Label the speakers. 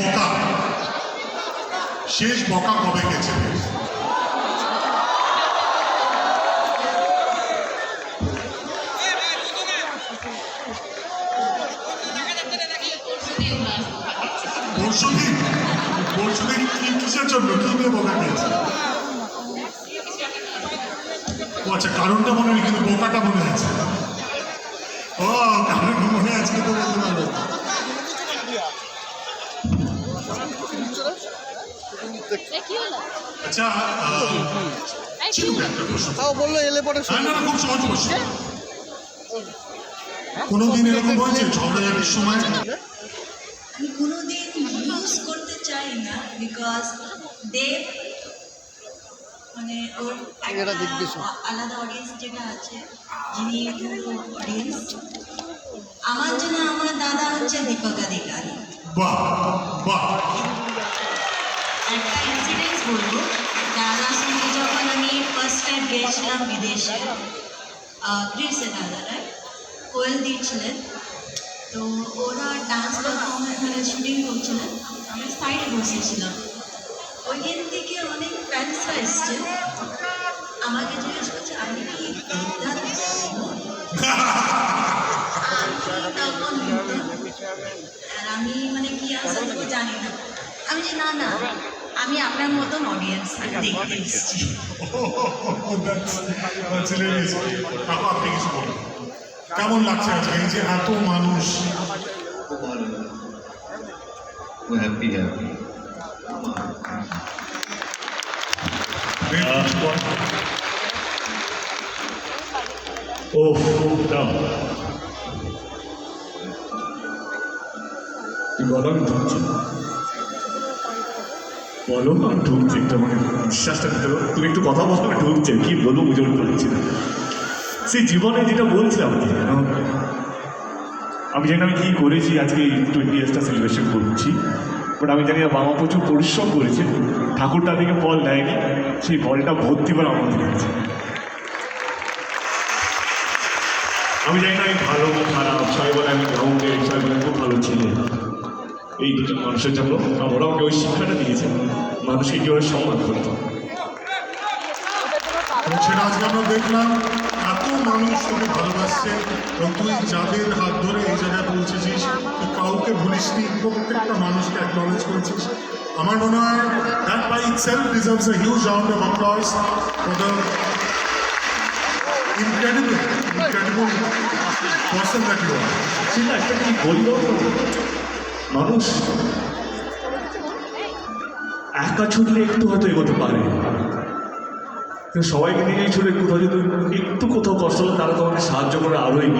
Speaker 1: বকা। শেষ বকা কবে গেছে? গেছে ও আচ্ছা কারণটা মনে নেই, কিন্তু বোকাটা মনে আছে। ও কারণ মনে আছে, কিন্তু বলতে পারবে আচ্ছা
Speaker 2: তাও বলল এলে পরে
Speaker 1: খুব সহজ প্রশ্ন কোনোদিন এরকম হয়েছে ঝগড়াঝাটির সময়
Speaker 3: কোনোদিন ইউজ করতে চাই না বিকজ দেব মানে ওর। আলাদা অডিয়েন্স যেটা আছে যিনি অডিয়েন্স আমার জন্য আমার দাদা হচ্ছে দীপক অধিকারী।
Speaker 1: বাহ বাহ।
Speaker 3: একটা ইনসিডেন্স বলব দাদার সঙ্গে যখন আমি ফার্স্ট টাইম গিয়েছিলাম বিদেশে গ্রিসে দাদারা কোয়েল দিচ্ছিলেন তো ওরা ডান্স পারফরমেন্স শুটিং করছিলেন আমি সাইডে বসেছিলাম ওইখান থেকে অনেক ফ্যান্সরা এসছে আমাকে জিজ্ঞেস করছে আমি কি দেবদাস আমি তখন আর আমি মানে কি আনসার দেবো জানি না আমি যে না না আমি আপনার মতন অডিয়েন্স দেখতে এসেছি
Speaker 1: আপনি কিছু বলুন। কেমন লাগছে আজকে? এই যে এত মানুষ।
Speaker 4: We're happy, happy.
Speaker 5: ও না বলো আমি বলো, আমি ঢুকছি একটা মানে বিশ্বাসটা দিতে পারো তুমি একটু কথা বলতে আমি ঢুকছে কি বলব বুঝে উঠতে পারছি না। সেই জীবনে যেটা বলছিলাম আমি জানি আমি কী করেছি, আজকে টোয়েন্টি ইয়ার্সটা সেলিব্রেশন করছি বাট আমি জানি বাবা প্রচুর পরিশ্রম করেছে, ঠাকুরটা দিকে বল দেয়নি সেই বলটা ভর্তি করে আমার মধ্যে আমি জানি না আমি ভালো, খারাপ সবাই বলে আমি গ্রাউন্ডে সবাই বলে খুব ভালো ছেলে এই দুটো মানুষের জন্য ওরা আমাকে ওই শিক্ষাটা দিয়েছে। মানুষকে কীভাবে সম্মান করতে
Speaker 1: সেটা আজকে আমরা দেখলাম এত মানুষ তোকে ভালোবাসছে এবং তুই যাদের হাত ধরে এই জায়গায় পৌঁছেছিস তুই কাউকে ভুলিসনি প্রত্যেকটা মানুষকে অ্যাকনলেজ করেছিস। আমার মনে হয় that by itself deserves a huge round of applause for the incredible incredible person that you are
Speaker 5: সেটা একটা কি বলল? মানুষ? একা ছুটলে একটু হয়তো এগোতে পারে। সবাইকে নিয়ে ছুটে কোথাও যদি একটু কোথাও কষ্ট হলে তারা তোমাকে সাহায্য করে আরোই